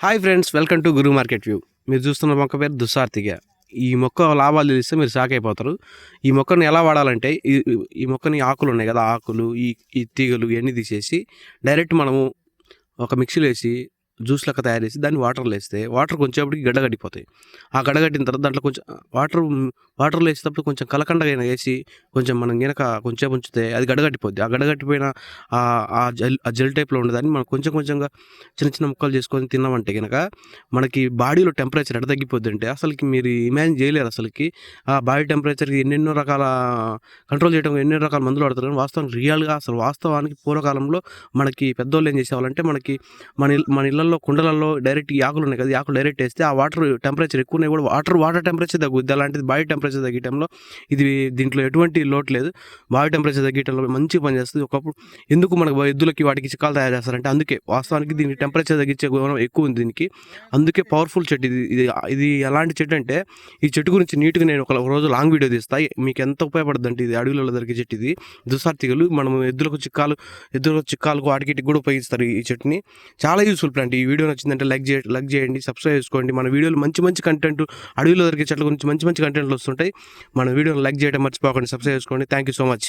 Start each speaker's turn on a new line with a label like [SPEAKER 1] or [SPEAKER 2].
[SPEAKER 1] Hi friends welcome to Guru market view. మీరు చూస్తున్న మొక్క పేరు దుస్సార్తిగా ఈ మొక్క లాభాలు తెలిస్తే మీరు షాక్ అయిపోతారు. ఈ మొక్కని ఎలా వాడాలంటే ఈ ఈ మొక్కని ఆకులు ఉన్నాయి కదా ఆకులు ఈ ఈ తీగలు ఇవన్నీ తీసేసి డైరెక్ట్ మనము ఒక మిక్సీలో వేసి జ్యూస్ లెక్క తయారు చేసి దాన్ని వాటర్లో వేస్తే వాటర్ కొంచెంప్పటికి గడ్డగట్టిపోతాయి ఆ గడ్డగట్టిన తర్వాత దాంట్లో కొంచెం వాటర్ వాటర్లో వేసేటప్పుడు కొంచెం కలకండగా వేసి కొంచెం మనం గినక కొంచెం ఉంచితే అది గడ్డగట్టిపోద్ది ఆ గడ్డగట్టిపోయిన ఆ ఆ జెల్ ఆ జెల్ టైప్లో ఉండేదాన్ని మనం కొంచెం కొంచెంగా చిన్న చిన్న ముక్కలు చేసుకొని తిన్నామంటే కనుక మనకి బాడీలో టెంపరేచర్ ఎడ తగ్గిపోద్ది అంటే అసలుకి మీరు ఇమాజిన్ చేయలేరు అసలుకి. ఆ బాడీ టెంపరేచర్కి ఎన్నెన్నో రకాల కంట్రోల్ చేయడం ఎన్నెన్నో రకాల మందులు వాడతారు వాస్తవం వాస్తవానికి రియల్గా అసలు వాస్తవానికి పూర్వకాలంలో మనకి పెద్దోళ్ళు ఏం చేసేవాళ్ళంటే మనకి మన మన ఇళ్ళ కుండలలో డైరెక్ట్ ఈ ఆకులు ఉన్నాయి కదా ఆకులు డైరెక్ట్ వేస్తే ఆ వాటర్ టెంపరేచర్ ఎక్కువ ఉన్నాయి కూడా వాటర్ వాటర్ టెంపరేచర్ తగ్గుద్ది. అలాంటిది బాడీ టెంపరేచర్ తగ్గటంలో ఇది దీంట్లో ఎటువంటి లోటు లేదు. బాడీ టెంపరేచర్ తగ్గటంలో మంచిగా పనిచేస్తుంది ఒకప్పుడు ఎందుకు మనకు ఎద్దులకి వాటికి చిక్కాలు తయారు చేస్తారంటే అందుకే వాస్తవానికి దీనికి టెంపరేచర్ తగ్గించే గుణం ఎక్కువ ఉంది దీనికి. అందుకే పవర్ఫుల్ చెట్టు ఇది ఇది ఇది ఎలాంటి చెట్టు అంటే ఈ చెట్టు గురించి నీట్గా నేను ఒక రోజు లాంగ్ వీడియో తీస్తాయి మీకు ఎంత ఉపయోగపడుతుంది అంటే ఇది అడవిలో దొరికే చెట్టు ఇది. దుసార్తిగలు మనం ఎద్దులకు చిక్కాలు ఎద్దులకు చిక్కాలకు వాటికి కూడా ఉపయోగిస్తారు ఈ చెట్టుని. చాలా యూస్ఫుల్ ప్లాంట్ ఈ వీడియో నచ్చిందంటే లైక్ చేయండి లైక్ చేయండి సబ్స్క్రైబ్ చేసుకోండి. మన వీడియోలు మంచి మంచి కంటెంట్ అడవిలో దొరికే చెట్ల గురించి మంచి మంచి కంటెంట్లు వస్తుంటాయి. మన వీడియోని లైక్ చేయడం మర్చిపోకండి సబ్స్క్రైబ్ చేసుకోండి. Thank you so much